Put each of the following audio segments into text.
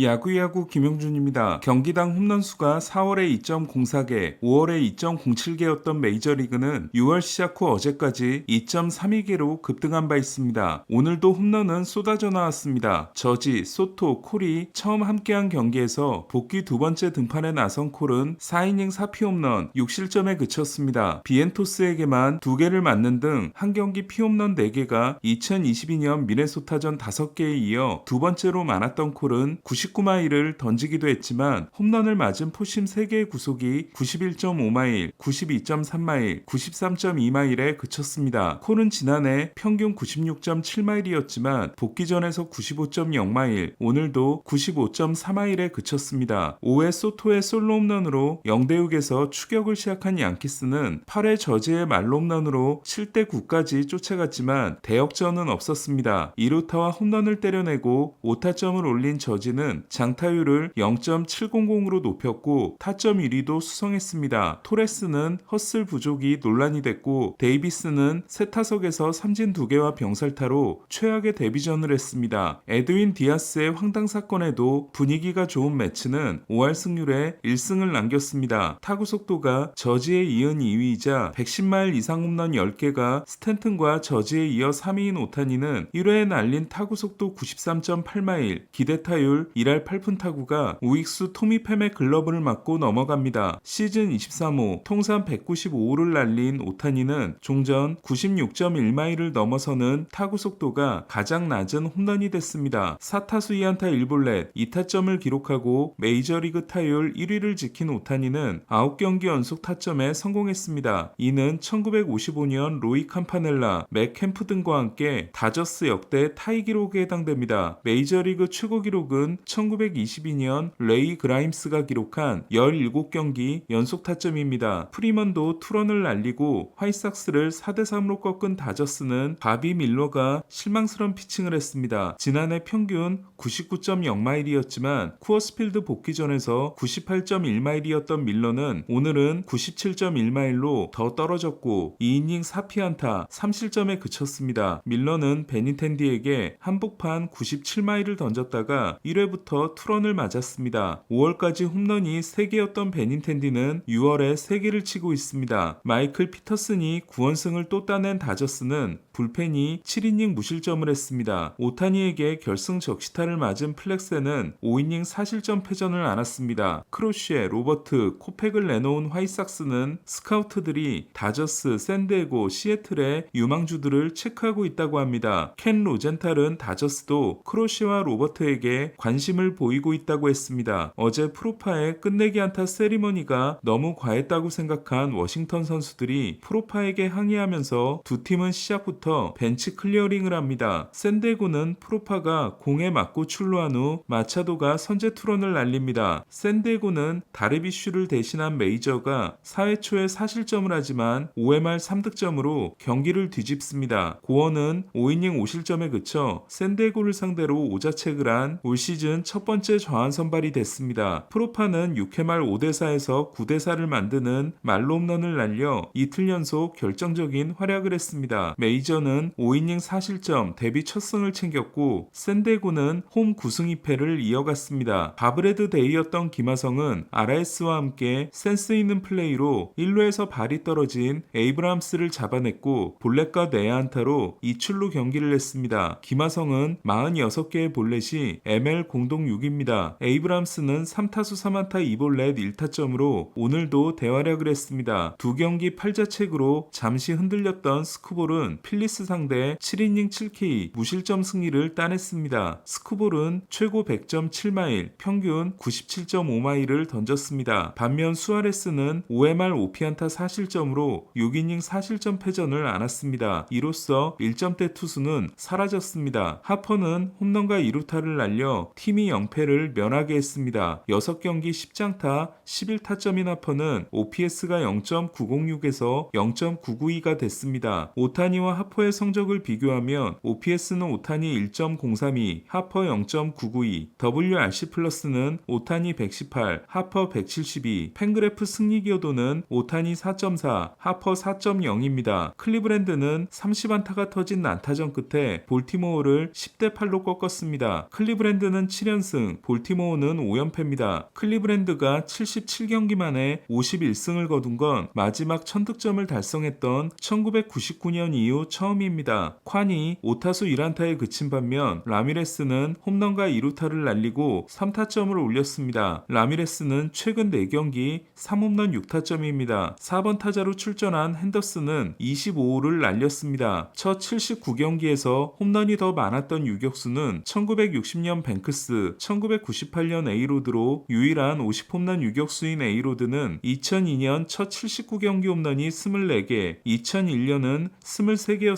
야구야구 김영준입니다. 경기당 홈런수가 4월에 2.04개, 5월에 2.07개였던 메이저리그는 6월 시작 후 어제까지 2.32개로 급등한 바 있습니다. 오늘도 홈런은 쏟아져 나왔습니다. 저지, 소토, 콜이 처음 함께한 경기에서 복귀 두 번째 등판에 나선 콜은 4이닝 4피 홈런 6실점에 그쳤습니다. 비엔토스에게만 2개를 맞는 등 한 경기 피홈런 4개가 2022년 미네소타전 5개에 이어 두 번째로 많았던 콜은 99마일을 던지기도 했지만 홈런을 맞은 포심 3개의 구속이 91.5마일, 92.3마일, 93.2마일에 그쳤습니다. 콜은 지난해 평균 96.7마일이었지만 복귀 전에서 95.0마일, 오늘도 95.4마일에 그쳤습니다. 5회 소토의 솔로 홈런으로 0대6에서 추격을 시작한 양키스는 8회 저지의 말로 홈런으로 7대 9까지 쫓아갔지만 대역전은 없었습니다. 2루타와 홈런을 때려내고 5타점을 올린 저지는 장타율을 0.700으로 높였고 타점 1위도 수성했습니다. 토레스는 헛슬 부족이 논란이 됐고 데이비스는 세 타석에서 삼진 2개와 병살타로 최악의 데뷔전을 했습니다. 에드윈 디아스의 황당 사건에도 분위기가 좋은 매치는 5할 승률에 1승을 남겼습니다. 타구 속도가 저지에 이은 2위이자 110마일 이상 홈런 10개가 스탠튼과 저지에 이어 3위인 오타니는 1회에 날린 타구 속도 93.8마일, 기대 타율 1할 8푼 타구가 우익수 토미 팸의 글러브를 맞고 넘어갑니다. 시즌 23호 통산 195호를 날린 오타니는 종전 96.1마일을 넘어서는 타구 속도가 가장 낮은 홈런이 됐습니다. 4타수 2안타 1볼넷 2타점을 기록하고 메이저리그 타율 1위를 지킨 오타니는 9경기 연속 타점에 성공했습니다. 이는 1955년 로이 캄파넬라, 맥 캠프 등과 함께 다저스 역대 타이 기록에 해당됩니다. 메이저리그 최고 기록은 1922년 레이 그라임스가 기록한 17경기 연속 타점입니다. 프리먼도 투런을 날리고 화이삭스를 4대3으로 꺾은 다저스는 바비 밀러가 실망스러운 피칭을 했습니다. 지난해 평균 99.0마일이었지만 쿠어스필드 복귀 전에서 98.1마일이었던 밀러는 오늘은 97.1마일로 더 떨어졌고 2이닝 4피안타 3실점에 그쳤습니다. 밀러는 베니텐디에게 한복판 97마일을 던졌다가 1회 부터 투런을 맞았습니다. 5월까지 홈런이 3개였던 베닌텐디는 6월에 3개를 치고 있습니다. 마이클 피터슨이 9원승을 또 따낸 다저스는 불펜이 7이닝 무실점을 했습니다. 오타니에게 결승 적시타를 맞은 플렉스는 5이닝 4실점 패전을 안았습니다. 크로쉬에 로버트, 코팩을 내놓은 화이삭스는 스카우트들이 다저스, 샌디에고, 시애틀의 유망주들을 체크하고 있다고 합니다. 켄 로젠탈은 다저스도 크로쉬와 로버트에게 관심을 보이고 있다고 했습니다. 어제 프로파의 끝내기 안타 세리머니가 너무 과했다고 생각한 워싱턴 선수들이 프로파에게 항의하면서 두 팀은 시작부터 벤치 클리어링을 합니다. 샌디에고는 프로파가 공에 맞고 출루한 후 마차도가 선제 투런을 날립니다. 샌디에고는 다르비슈를 대신한 메이저가 4회 초에 4실점을 하지만 5회 말 3득점으로 경기를 뒤집습니다. 고원은 5이닝 5실점에 그쳐 샌디에고를 상대로 오자책을 한 올 시즌 첫 번째 좌완 선발이 됐습니다. 프로파는 6회 말 5대4에서 9대4를 만드는 말로 홈런을 날려 이틀 연속 결정적인 활약을 했습니다. 메이저 는 5이닝 4실점 데뷔 첫 승을 챙겼고 샌데고는 홈 9승 2패를 이어갔습니다. 바브레드 데이였던 김하성은 RS와 함께 센스 있는 플레이로 1루에서 발이 떨어진 에이브람스를 잡아냈고 볼넷과 내야안타로 2출루 경기를 했습니다. 김하성은 46개의 볼넷이 ML 공동 6입니다. 에이브람스는 3타수 3안타 2볼넷 1타점으로 오늘도 대활약을 했습니다. 두 경기 8자책으로 잠시 흔들렸던 스쿠볼은 필리 스 상대 7이닝 7K 무실점 승리를 따냈습니다. 스쿠볼은 최고 100.7마일, 평균 97.5마일을 던졌습니다. 반면 수아레스는 5회 말 5피안타 4실점으로 6이닝 4실점 패전을 안았습니다. 이로써 1점대 투수는 사라졌습니다. 하퍼는 홈런과 2루타를 날려 팀이 0패를 면하게 했습니다. 6경기 10장타 11타점인 하퍼는 OPS가 0.906에서 0.992가 됐습니다. 오타니와 하퍼 하퍼의 성적을 비교하면 OPS는 오타니 1.032, 하퍼 0.992, WRC 플러스는 오타니 118, 하퍼 172, 팬그래프 승리 기여도는 오타니 4.4, 하퍼 4.0입니다. 클리브랜드는 30안타가 터진 난타전 끝에 볼티모어를 10대 8로 꺾었습니다. 클리브랜드는 7연승, 볼티모어는 5연패입니다. 클리브랜드가 77경기 만에 51승을 거둔 건 마지막 1000득점을 달성했던 1999년 이후 처음입니다. 콴이 5타수 1안타에 그친 반면 라미레스는 홈런과 2루타를 날리고 3타점을 올렸습니다. 라미레스는 최근 4경기 3홈런 6타점입니다. 4번 타자로 출전한 핸더슨은 25호를 날렸습니다. 첫 79경기에서 홈런이 더 많았던 유격수는 1960년 뱅크스, 1998년 에이로드로 유일한 50홈런 유격수인 에이로드는 2002년 첫 79경기 홈런이 24개, 2001년은 23개였습니다.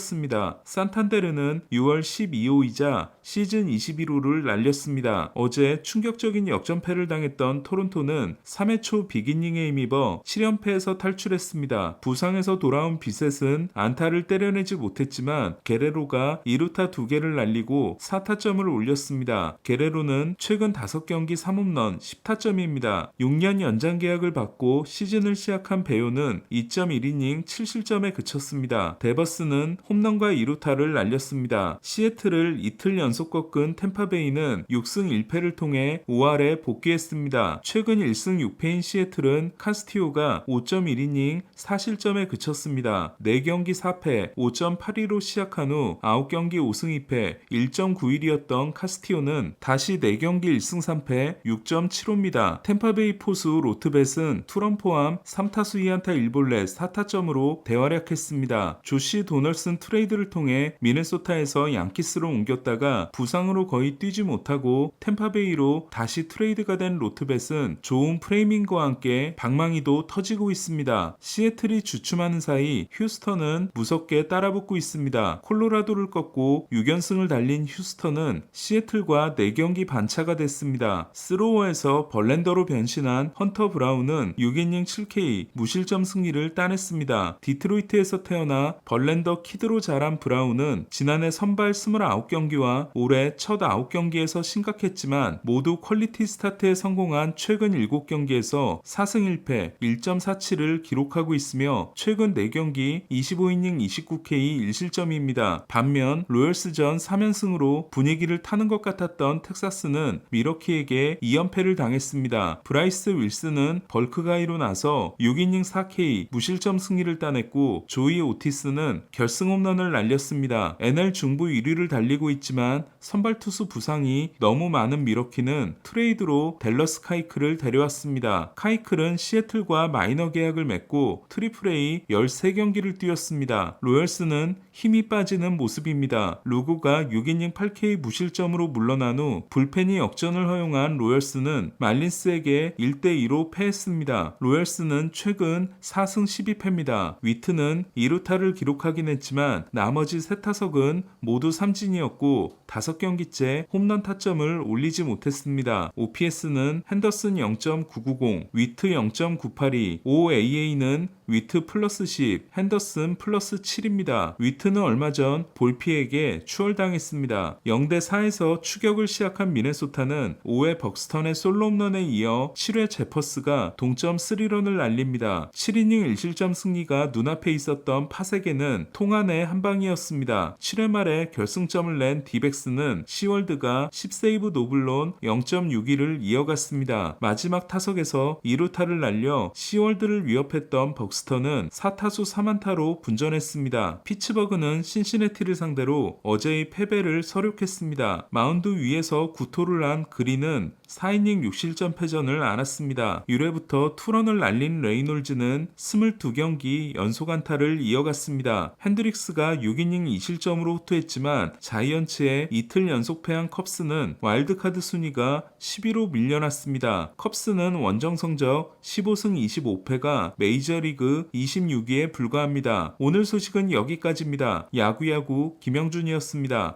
산탄데르는 6월 12호이자 시즌 21호를 날렸습니다. 어제 충격적인 역전패를 당했던 토론토는 3회 초 비기닝에 힘입어 7연패에서 탈출했습니다. 부상에서 돌아온 비셋은 안타를 때려내지 못했지만 게레로가 2루타 2개를 날리고 4타점을 올렸습니다. 게레로는 최근 5경기 3홈런 10타점입니다. 6년 연장 계약을 받고 시즌을 시작한 베요는 2.1이닝 7실점에 그쳤습니다. 데버스는 홈런과 2루타를 날렸습니다. 시애틀을 이틀 연속 꺾은 템파베이는 6승 1패를 통해 5할에 복귀했습니다. 최근 1승 6패인 시애틀은 카스티오가 5.1이닝 4실점에 그쳤습니다. 4경기 4패 5.82로 시작한 후 9경기 5승 2패 1.91이었던 카스티오는 다시 4경기 1승 3패 6.75입니다. 템파베이 포수 로트벳은 투런 포함 3타수 2안타 1볼넷 4타점으로 대활약했습니다. 조시 도널 슨 트레이드를 통해 미네소타에서 양키스로 옮겼다가 부상으로 거의 뛰지 못하고 템파베이로 다시 트레이드가 된 로트벳은 좋은 프레이밍과 함께 방망이도 터지고 있습니다. 시애틀이 주춤하는 사이 휴스턴은 무섭게 따라붙고 있습니다. 콜로라도를 꺾고 6연승을 달린 휴스턴은 시애틀과 4경기 반차가 됐습니다. 스로어에서 벌렌더로 변신한 헌터 브라운은 6이닝 7K 무실점 승리를 따냈습니다. 디트로이트에서 태어나 벌렌더 키 드로 자란 브라운은 지난해 선발 29경기와 올해 첫 9경기에서 심각했지만 모두 퀄리티 스타트에 성공한 최근 7경기에서 4승 1패 1.47을 기록하고 있으며 최근 4경기 25이닝 29K 1실점입니다. 반면 로열스전 3연승으로 분위기를 타는 것 같았던 텍사스는 미러키에게 2연패를 당했습니다. 브라이스 윌슨은 벌크가이로 나서 6이닝 4K 무실점 승리를 따냈고 조이 오티스는 결승 홈런을 날렸습니다. NL 중부 1위를 달리고 있지만 선발 투수 부상이 너무 많은 미러키는 트레이드로 델러스 카이클을 데려왔습니다. 카이클은 시애틀과 마이너 계약을 맺고 트리플 A 13경기를 뛰었습니다. 로열스는 힘이 빠지는 모습입니다. 루그가 6이닝 8K 무실점으로 물러난 후 불펜이 역전을 허용한 로열스는 말린스에게 1대2로 패했습니다. 로열스는 최근 4승 12패입니다. 위트는 2루타를 기록하긴 했지만 나머지 세 타석은 모두 삼진이었고 5경기째 홈런 타점을 올리지 못했습니다. OPS는 핸더슨 0.990, 위트 0.982, OAA는 위트 플러스 10, 핸더슨 플러스 7입니다. 위트는 얼마 전 볼피에게 추월당했습니다. 0대 4에서 추격을 시작한 미네소타는 5회 벅스턴의 솔로 홈런에 이어 7회 제퍼스가 동점 3런을 날립니다. 7이닝 1실점 승리가 눈앞에 있었던 파세게는 통 안의 한 방이었습니다. 7회 말에 결승점을 낸 디백스는 시월드가 10세이브 노블론 0.61을 이어갔습니다. 마지막 타석에서 2루타를 날려 시월드를 위협했던 벅스턴은 4타수 3안타로 분전했습니다. 피츠버그는 신시내티를 상대로 어제의 패배를 서륙했습니다. 마운드 위에서 구토를 한 그린은 4이닝 6실점 패전을 안았습니다. 1회부터 투런을 날린 레이놀즈는 22경기 연속 안타를 이어갔습니다. 핸드릭 스가 6이닝 2실점으로 호투했지만 자이언츠의 이틀 연속 패한 컵스는 와일드카드 순위가 11로 밀려났습니다. 컵스는 원정 성적 15승 25패가 메이저리그 26위에 불과합니다. 오늘 소식은 여기까지입니다. 야구야구 김영준이었습니다.